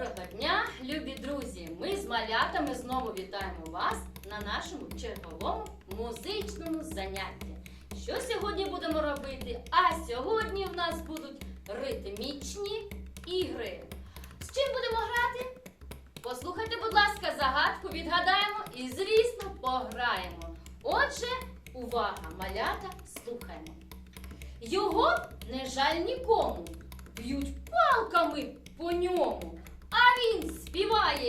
малята, ми з малятами знову вітаємо вас на нашому черговому музичному занятті. Що сьогодні будемо робити? А сьогодні в нас будуть ритмічні ігри. З чим будемо грати? Послухайте, будь ласка, загадку, відгадаємо і, звісно, пограємо. Отже, увага, малята, слухаємо. Його не жаль нікому, б'ють палками по ньому.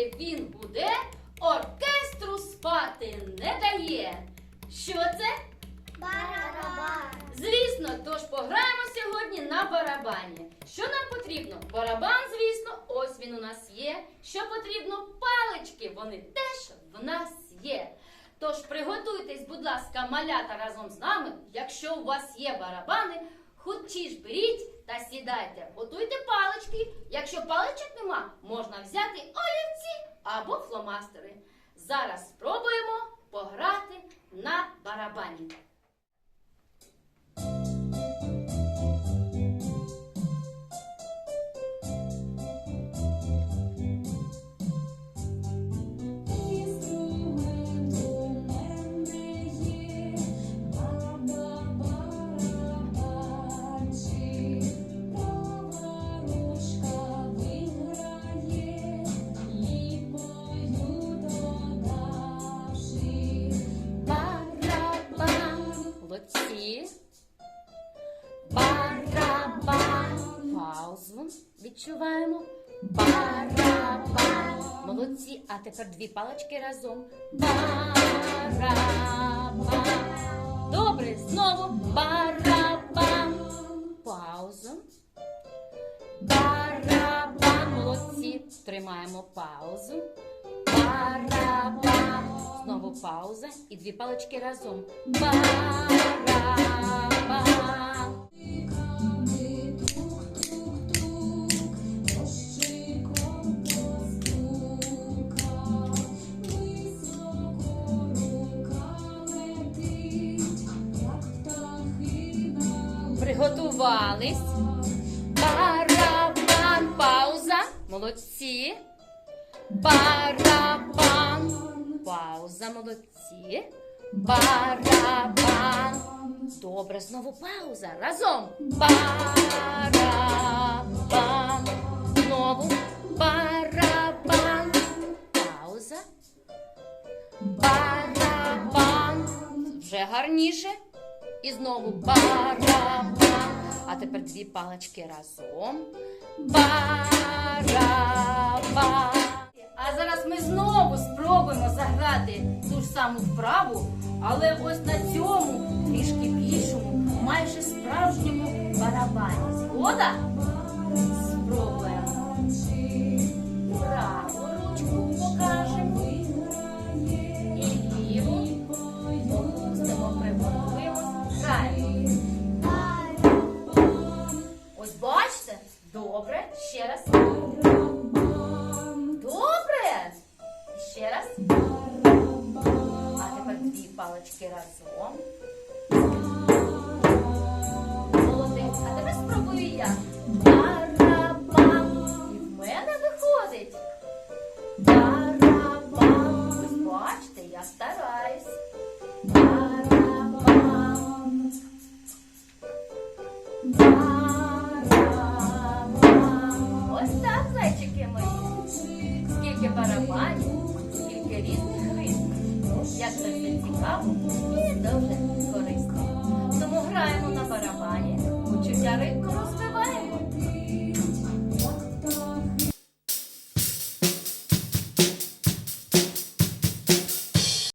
Він буде, оркестру спати не дає. Що це? Барабан. Звісно, тож пограємо сьогодні на барабані. Що нам потрібно? Барабан, звісно, ось він у нас є. Що потрібно? Палички, вони теж в нас є. Тож приготуйтесь, будь ласка, малята разом з нами. Якщо у вас є барабани, ж беріть та сідайте. Готуйте палички. Якщо паличок нема, можна взяти олівці або фломастери. Зараз спробуємо Молодці. Барабан. Паузу відчуваємо. Барабан. Молодці. А тепер дві палички разом. Барабан. Добре, знову барабан. Паузу. Барабан. Молодці. Тримаємо паузу. Барабан. Пауза і дві палички разом. Барабан. Приготувались. Барабан. Пауза. Молодці. Барабан. Пауза. Молодці. Барабан. Добре, знову пауза. Разом. Барабан. Знову. Барабан. Пауза. Барабан. Вже гарніше. І знову барабан. А тепер дві палички разом. Барабан. А зараз ми знову спробуємо заграти ту ж саму вправу, але ось на цьому трішки більшому, майже справжньому барабані. Згода? Різних ритмів. Як все цікаво і дуже корисно. Тому граємо на барабані, почуття ритму розкриваємо.